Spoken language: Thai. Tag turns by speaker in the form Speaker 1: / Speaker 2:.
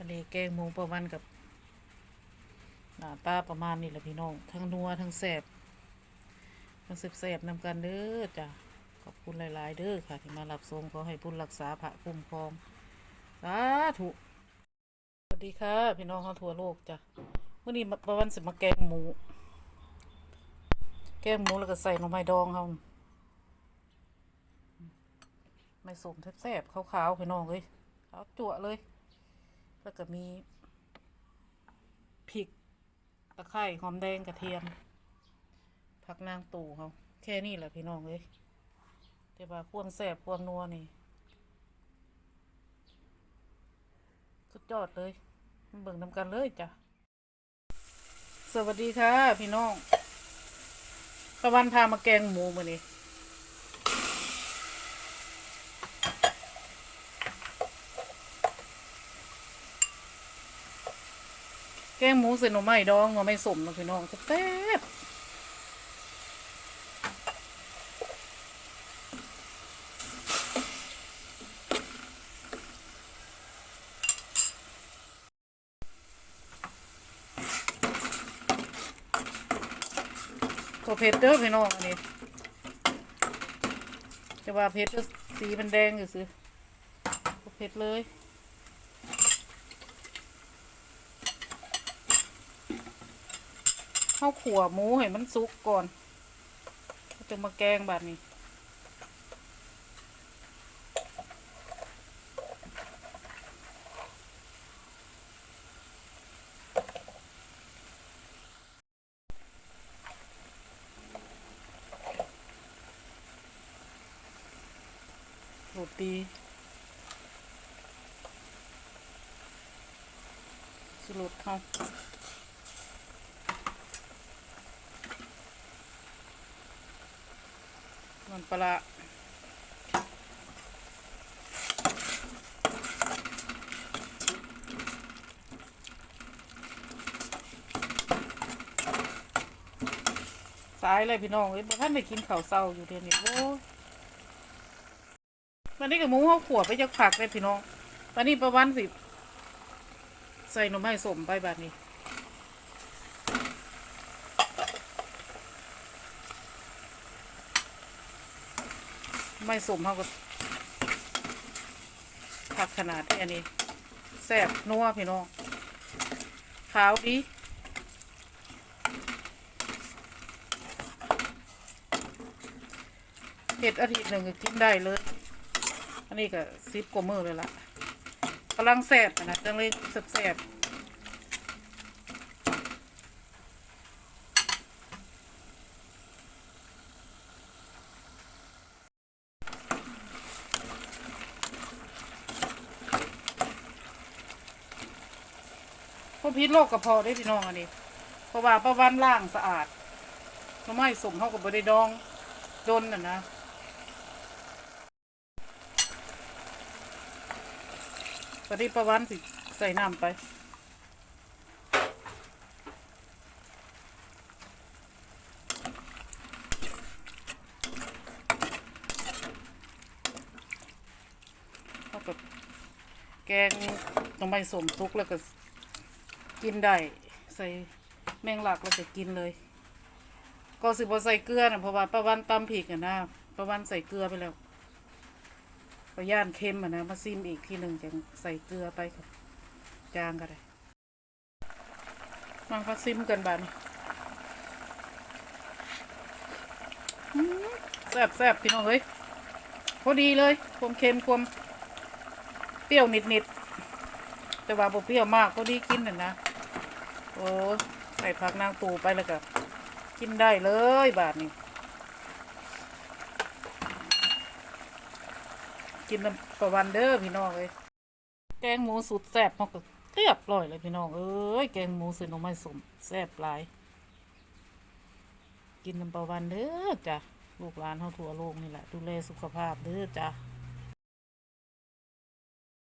Speaker 1: ปลาเดแกงหมูประวันกับหน้าตาประมาณนี้แหละพี่น้อง ทั้งนัวทั้งแสบทั้งแสบๆนำกันเด้อจ้ะขอบคุณหลาย ๆ เด้อค่ะ ที่มารับชมขอให้บุญรักษาพระคุ้มครองสาธุสวัสดีค่ะ พี่น้องเขาทั่วโลกจ้ะมื่อนี้ประวันสิมาแกงหมู แกงหมูแล้วก็ใส่หน่อไม้ดองเขาไม่สมแซ่บๆขาวๆพี่น้องเลยขาวจั่วเลย แล้วก็มีพริกตะไคร้หอมแดงกระเทียมผักนางตู่เขาแค่นี้แหละพี่น้องเลยแต่ว่าความแซ่บความนัวนี่ สุดยอดเลยมาเบิ่งนำกันเลยจ้ะ สวัสดีค่ะ พี่น้องตะวันพามาแกงหมูมาเนี่ แกงหมูใส่หน่อไม้ดองหน่อไม้สมนะพี่น้องแซ่บตัวเผ็ดเด้อพี่น้องอันนี้จะว่าเผ็ดก็สีมันแดงอยู่สิตัวเผ็ดเลย ข้าวขัวหมูให้มันสุกก่อนจะมาแกงแบบนี้ โรตีสุรเข้าันปลาสายเลยพี่น้องเอ้ยท่านไปกินข้าวเศร้าอยู่เดี๋ยวนี้โอ้ยวันนี้กับหมูเขาขวบไปจากผักเลยพี่น้องวันนี้ประวันสิ ใส่หน่อไม้สมไปแบบนี้ ไม่สมเขาก็ผักขนาดแค่นี้แซ่บนัวพี่น้องขาวดีเห็ดอาทิตย์หนึ่งก็กินได้เลย อันนี้ก็ซิปกว่ามือเลยล่ะกำลังแซ่บนะจังเลยแซ่บ พวกพิษโรคกระเพาะได้พี่น้องอันนี้เพราะว่าประวันล่างสะอาดทำไมสมเขากับบริดองดนน่ะนะปฏิประวันสิใส่น้ำไปเท่ากับแกงต้มใบสมทุกแล้วก็ กินได้ใส่แมงลักแล้วก็กินเลย ก็สิบใส่เกลือนะเพราะว่าประวันตำผิกอะนะประวันใส่เกลือไปแล้วก็ย่านเค็มอะนะมาซิมอีกทีหนึ่งจะใส่เกลือไปกับจางก็ได้มาก็ซิมกันบ้านแซ่บแซ่บพี่น้องเฮ้ยพอดีเลยความเค็มความเปรี้ยวนิดนิดๆแต่ว่าบ่เปรี้ยวมากพอดีกินน่ะนะ โอ้ใส่ผักนางตูไปแล้วก็กินได้เลยบาทนี้กินน้ำประวันเด้อพี่น้องเอ้ยแกงหมูสุดแซ่บมากเรียบร้อยเลยพี่น้องเอ้ยแกงหมูใส่หน่อไม้สมแซ่บหลาย กินน้ำประวันเด้อจ้ะลูกหลานเฮาทั่วโลกนี่แหละดูแลสุขภาพเด้อจ้ะ